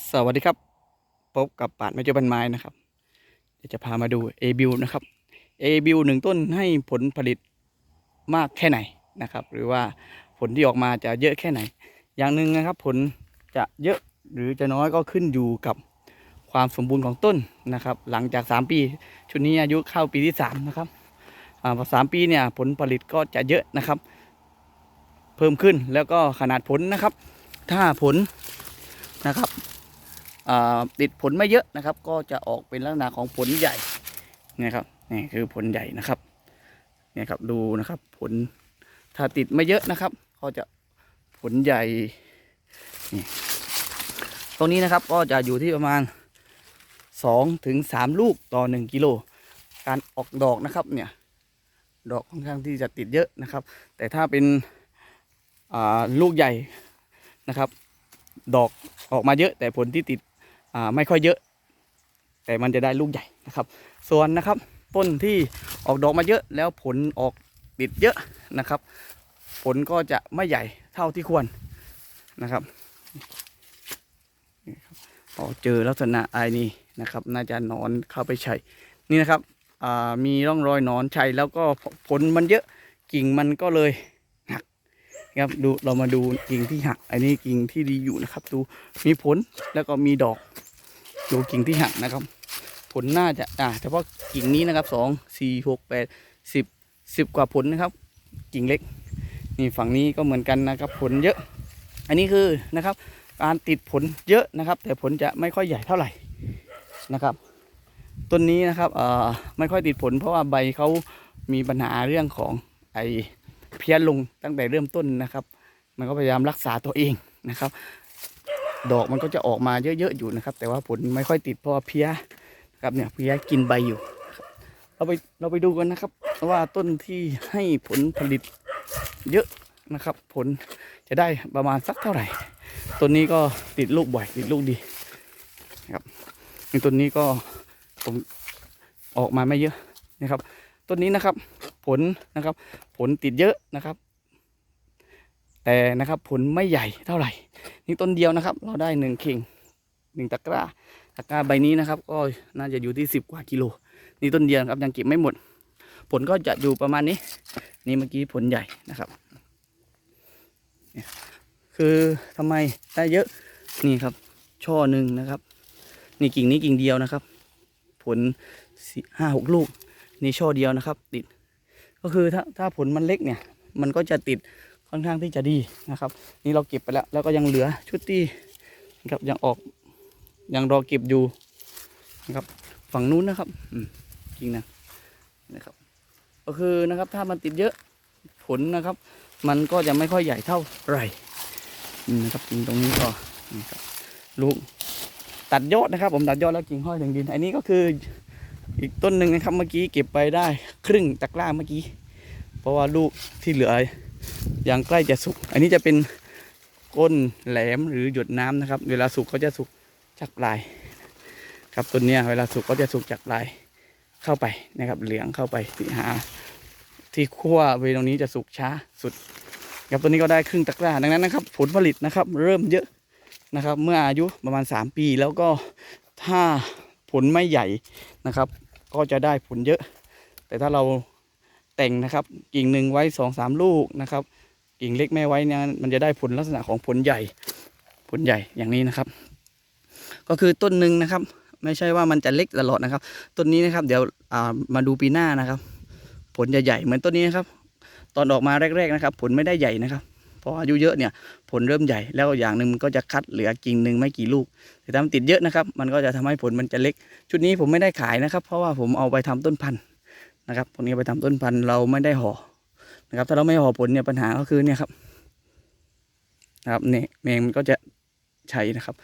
สวัสดีครับ พบกับป่านไม้เจาบันไม้นะครับเดี๋ยวจะพามาดู A บิวนะครับ A บิวหนึ่งต้นให้ผลผลิตมากแค่ไหนนะครับ หรือว่าผลที่ออกมาจะเยอะแค่ไหน อย่างหนึ่งนะครับ ผลจะเยอะหรือจะน้อยก็ขึ้นอยู่กับความสมบูรณ์ของต้นนะครับ หลังจาก 3 ปี ชุดนี้อายุเข้าปีที่ 3 นะครับอ่าพอสามปีเนี่ยผลผลิตก็จะเยอะนะครับ เพิ่มขึ้นแล้วก็ขนาดผลนะครับ ถ้าผลนะครับ ติดผลไม่เยอะนะครับ ก็จะออกเป็นลักษณะของผลใหญ่นะครับนี่คือผลใหญ่นะครับเนี่ยครับดูนะครับ ผลถ้าติดไม่เยอะนะครับ ก็จะผลใหญ่นี่ตรงนี้นะครับก็จะอยู่ที่ประมาณ2ถึง3ลูกต่อ 1 กิโล การออกดอกนะครับเนี่ยดอกค่อนข้างที่จะติดเยอะนะครับ แต่ถ้าเป็นลูกใหญ่นะครับ ดอกออกมาเยอะแต่ผลที่ติด ไม่ค่อยเยอะ แต่มันจะได้ลูกใหญ่นะครับ ส่วนนะครับต้นที่ออกดอกมาเยอะแล้วผลออกติดเยอะนะครับ ผลก็จะไม่ใหญ่เท่าที่ควรนะครับนี่ครับพอเจอลักษณะไอ้นี่นะครับน่าจะนอนเข้าไปใช่นี่นะครับอ่ามีร่องรอยนอนชัยแล้วก็ผลมันเยอะกิ่งมันก็เลยหักนะครับดูเรามาดูกิ่งที่หัก อันนี้กิ่งที่ดีอยู่นะครับ ดูมีผลแล้วก็มีดอก ดูกิ่งที่หักนะครับ ผลน่าจะอ่าเฉพาะกิ่งนี้นะครับสองสี่หกแปดสิบสิบกว่าผลนะครับ กิ่งเล็ก นี่ฝั่งนี้ก็เหมือนกันนะครับ ผลเยอะ อันนี้คือนะครับ การติดผลเยอะนะครับ แต่ผลจะไม่ค่อยใหญ่เท่าไหร่นะครับต้นนี้นะครับเอ่อไม่ค่อยติดผล เพราะว่าใบเขามีปัญหาเรื่องของไอเพี้ยนลงตั้งแต่เริ่มต้นนะครับ มันก็พยายามรักษาตัวเองนะครับ ดอกมันก็จะออกมาเยอะๆอยู่นะครับ แต่ว่าผลไม่ค่อยติดเพราะเพี้ยนะครับเนี่ยเพี้ยกินใบอยู่ เราไปเราไปดูกันนะครับ ว่าต้นที่ให้ผลผลิตเยอะนะครับ ผลจะได้ประมาณสักเท่าไหร่ต้นนี้ก็ติดลูกบ่อยติดลูกดีนะครับในต้นนี้ก็ผมออกมาไม่เยอะนะครับต้นนี้นะครับ ผลนะครับ ผลติดเยอะนะครับ แต่นะครับผลไม่ใหญ่เท่าไหร่ นี่ต้นเดียวนะครับ เราได้หนึ่งเข่งหนึ่งตะกร้าตะกร้าใบนี้นะครับ ก็น่าจะอยู่ที่สิบกว่ากิโลนี่ต้นเดียวครับยังเก็บไม่หมด ผลก็จะอยู่ประมาณนี้ นี่เมื่อกี้ผลใหญ่นะครับ คือทำไมได้เยอะนี่ครับ ช่อหนึ่งนะครับ นี่กิ่งนี้กิ่งเดียวนะครับ ผลห้าหกลูกนี่ช่อเดียวนะครับ ติด ก็คือถ้าถ้าผลมันเล็กเนี่ย มันก็จะติด ค่อนข้างที่จะดีนะครับ นี่เราเก็บไปแล้ว แล้วก็ยังเหลือชุดที่นะครับยังออกยังรอเก็บอยู่นะครับ ฝั่งนู้นนะครับอืจริงนะนะครับ ก็คือนะครับถ้ามันติดเยอะผลนะครับ มันก็จะไม่ค่อยใหญ่เท่าไหร่นะครับกิ่งตรงนี้ก็ครับลูกตัดยอดนะครับ ผมตัดยอดแล้วกิ่งห้อยถึงดิน อันนี้ก็คืออีกต้นหนึ่งนะครับเมื่อกี้เก็บไปได้ครึ่งตะกร้าเมื่อกี้ เพราะว่าลูกที่เหลือ อยังใกล้จะสุก อันนี้จะเป็นก้นแหลมหรือหยดน้ำนะครับ เวลาสุกก็จะสุกจากปลาย ครับต้นเนี้ยเวลาสุกก็จะสุกจากปลายเข้าไปนะครับ เหลืองเข้าไปที่หา ที่ขั้วเวตรงนี้จะสุกช้าสุดครับตัวนี้ก็ได้ครึ่งตะกร้าดังนั้นนะครับ ผลผลิตนะครับ เริ่มเยอะนะครับ เมื่ออายุประมาณ 3 ปีแล้วก็ถ้าผลไม่ใหญ่นะครับ ก็จะได้ผลเยอะ แต่ถ้าเราแต่งนะครับกิ่งหนึ่งไว้สองสามลูกนะครับ กิ่งเล็กไม่ไว้เนี่ยมันจะได้ผลลักษณะของผลใหญ่ ผลใหญ่อย่างนี้นะครับ ก็คือต้นหนึ่งนะครับ ไม่ใช่ว่ามันจะเล็กตลอดนะครับ ต้นนี้นะครับ เดี๋ยวมาดูปีหน้านะครับ ผลใหญ่ๆเหมือนต้นนี้นะครับ ตอนออกมาแรก ๆนะครับ ผลไม่ได้ใหญ่นะครับพออายุเยอะเนี่ยผลเริ่มใหญ่แล้วอย่างหนึ่งมันก็จะคัดเหลือกิ่งหนึ่งไม่กี่ลูก แต่ถ้ามันติดเยอะนะครับ มันก็จะทำให้ผลมันจะเล็ก ชุดนี้ผมไม่ได้ขายนะครับ เพราะว่าผมเอาไปทำต้นพันธุ์นะครับพวกนี้ไปทำต้นพันธุ์เราไม่ได้ห่อ นะครับ ถ้าเราไม่ห่อผลเนี่ยปัญหาก็คือเนี่ยครับนะครับเนี่ยแมงมันก็จะใช้นะครับ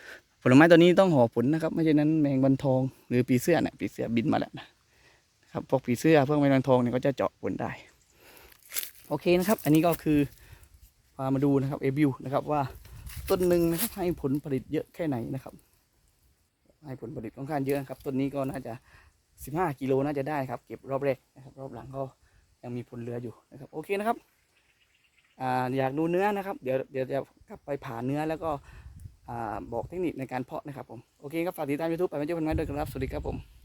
ผลไม้ตัวนี้ต้องห่อผลนะครับ ไม่ใช่นั้นแมงวันทองหรือปีเสื้อเนี่ยปีเสื้อบินมาแล้วนะครับพวกปีเสื้อพวกแมงวันทองเนี่ยก็จะเจาะผลได้ โอเคนะครับ อันนี้ก็คือพามาดูนะครับเอบิวนะครับว่าต้นหนึ่งนะครับให้ผลผลิตเยอะแค่ไหนนะครับ ให้ผลผลิตค่อนข้างเยอะนะครับต้นนี้ก็น่าจะ 15 กิโลน่าจะได้ครับ เก็บรอบแรกนะครับ รอบหลังก็ ยังมีผลเหลืออยู่นะครับโอเคนะครับอ่าอยากดูเนื้อนะครับ เดี๋ยวเดี๋ยวจะกลับไปผ่าเนื้อแล้วก็อ่าบอกเทคนิคในการเพาะนะครับผมโอเคครับฝากติดตามยูทูบไปไม่เจอพันไม้ด้วยครับสวัสดีครับผม